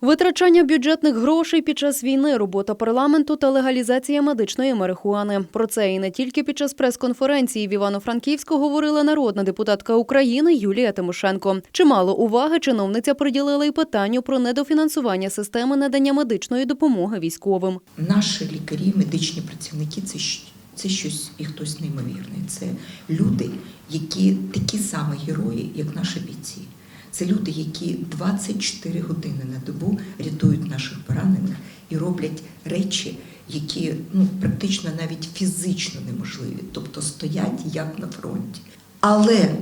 Витрачання бюджетних грошей під час війни, робота парламенту та легалізація медичної марихуани. Про це і не тільки під час прес-конференції в Івано-Франківську говорила народна депутатка України Юлія Тимошенко. Чимало уваги чиновниця приділила й питанню про недофінансування системи надання медичної допомоги військовим. Наші лікарі, медичні працівники це, це щось і хтось неймовірний. Це люди, які такі самі герої, як наші бійці. Це люди, які 24 години на добу рятують наших поранених і роблять речі, які ну, практично навіть фізично неможливі, тобто стоять як на фронті. Але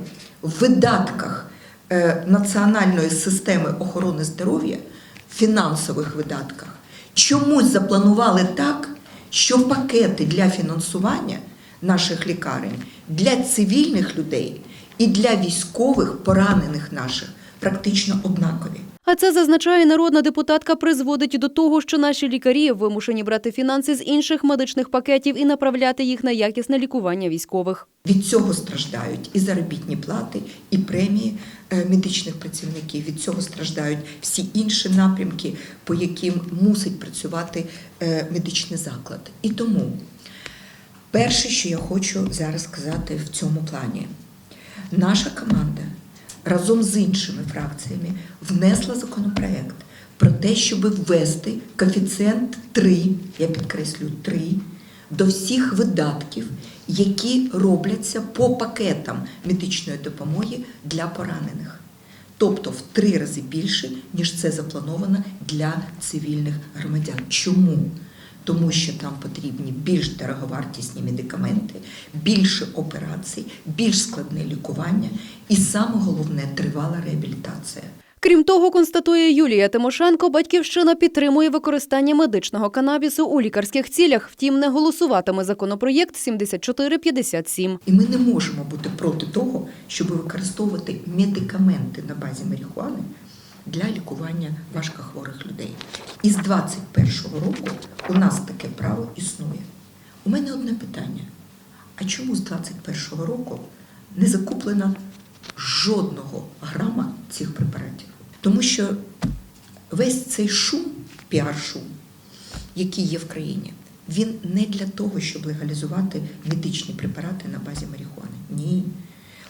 в видатках е, національної системи охорони здоров'я, фінансових видатках, чомусь запланували так, що пакети для фінансування наших лікарень для цивільних людей і для військових поранених наших практично однакові. А це зазначає народна депутатка, призводить до того, що наші лікарі вимушені брати фінанси з інших медичних пакетів і направляти їх на якісне лікування військових. Від цього страждають і заробітні плати, і премії е, медичних працівників. Від цього страждають всі інші напрямки, по яким мусить працювати е, медичний заклад. І тому перше, що я хочу зараз сказати в цьому плані, наша команда разом з іншими фракціями внесла законопроект про те, щоб ввести коефіцієнт 3, я підкреслю 3, до всіх видатків, які робляться по пакетам медичної допомоги для поранених. Тобто в три рази більше, ніж це заплановано для цивільних громадян. Чому? Тому що там потрібні більш дороговартісні медикаменти, більше операцій, більш складне лікування і саме головне тривала реабілітація. Крім того, констатує Юлія Тимошенко, батьківщина підтримує використання медичного канабісу у лікарських цілях. Втім, не голосуватиме законопроєкт 7457. І ми не можемо бути проти того, щоб використовувати медикаменти на базі марихуани для лікування важкохворих людей. І з 21-го року у нас таке право існує. У мене одне питання: а чому з 21-го року не закуплено жодного грама цих препаратів? Тому що весь цей шум, піар-шум, який є в країні, він не для того, щоб легалізувати медичні препарати на базі марихуани. Ні.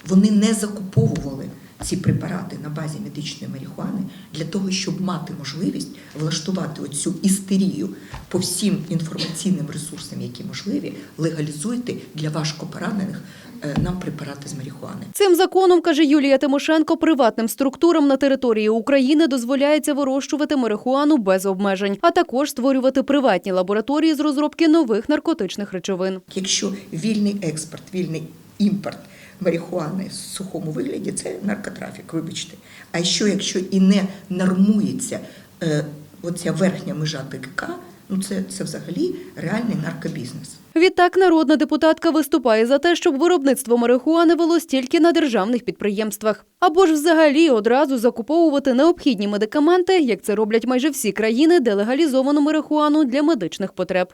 Вони не закуповували ці препарати на базі медичної марихуани для того, щоб мати можливість влаштувати оцю істерію по всім інформаційним ресурсам, які можливі, легалізуйте для важкопоранених е, нам препарати з марихуани. Цим законом, каже Юлія Тимошенко, приватним структурам на території України дозволяється вирощувати марихуану без обмежень, а також створювати приватні лабораторії з розробки нових наркотичних речовин. Якщо вільний експорт, вільний імпорт марихуани в сухому вигляді, це наркотрафік, вибачте. А що якщо і не нормується е, оця верхня межа ТКК, ну це, це взагалі реальний наркобізнес. Відтак, народна депутатка виступає за те, щоб виробництво марихуани велось тільки на державних підприємствах, або ж взагалі одразу закуповувати необхідні медикаменти, як це роблять майже всі країни, де легалізовано марихуану для медичних потреб.